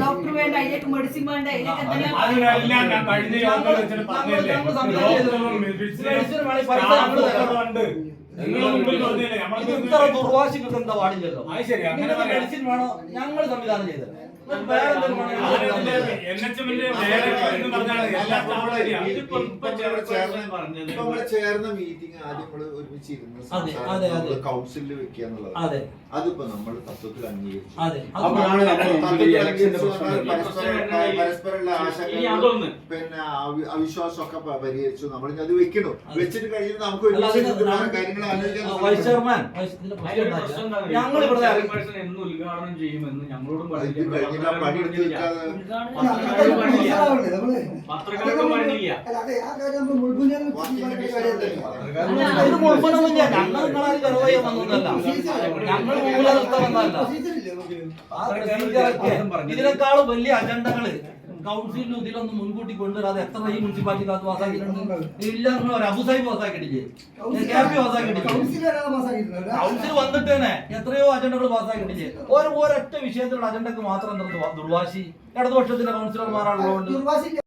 Doctor വേണ്ട അതിലേക്ക് medicine വേണ്ട അതിനെല്ലാം ഞാൻ കഴിഞ്ഞ വെച്ചിട്ട് പറഞ്ഞില്ലേ. ഡോക്ടറും മെഡിസിൻ വേണേ ഇത്ര പാടില്ലല്ലോ മെഡിസിൻ ഞങ്ങൾ സംവിധാനം ചെയ്തത് വേറെ എന്തെങ്കിലും ചേർന്ന ഇപ്പൊ നമ്മൾ ചേർന്ന മീറ്റിംഗ് ആദ്യം നമ്മൾ ഒരുമിച്ച് ഇരുന്ന് അതെ, അതെ, അതെ. കൗൺസിലിൽ വെക്കുക എന്നുള്ളത് അതെ. അതിപ്പോ നമ്മൾ തത്വത്തിൽ അംഗീകരിച്ചു. അപ്പോഴാണ് നമ്മൾ പരസ്പരമുള്ള പിന്നെ അവിശ്വാസം ഒക്കെ പരിഹരിച്ചു. നമ്മൾ അത് വെക്കണു. വെച്ചിട്ട് കഴിഞ്ഞാൽ നമുക്ക് കാര്യങ്ങൾ ആലോചിക്കാൻ ഞങ്ങൾ ഇവിടെ പണി എടുത്ത് വെക്കാതെ ഞങ്ങൾ ചെയ്യാൻ വന്നതല്ല ഞങ്ങൾ മൂല നിർത്താൻ വന്നതല്ല ഇതിനേക്കാളും വലിയ അജണ്ടകൾ കൗൺസിലിനും ഇതിലൊന്നും മുൻകൂട്ടി കൊണ്ടുവരാതെ എത്ര ഈ മുനിസിപ്പാലിറ്റി പാസ്സാക്കിയിട്ടുണ്ട് ഇല്ല. നിങ്ങൾ ഒരു അബുസായി പാസ്സാക്കിട്ടില്ലേ കെ പി പാസ്സാക്കിട്ടില്ലേ കൗൺസിൽ വന്നിട്ട് തന്നെ എത്രയോ അജണ്ടകൾ പാസ്സാക്കിട്ടില്ലേ ഒരു ഒരൊറ്റ വിഷയത്തിലുള്ള അജണ്ടക്ക് മാത്രം എന്താ ദുർവാശി ഇടതുപക്ഷത്തിന്റെ കൗൺസിലർമാരാണുള്ളതുകൊണ്ട്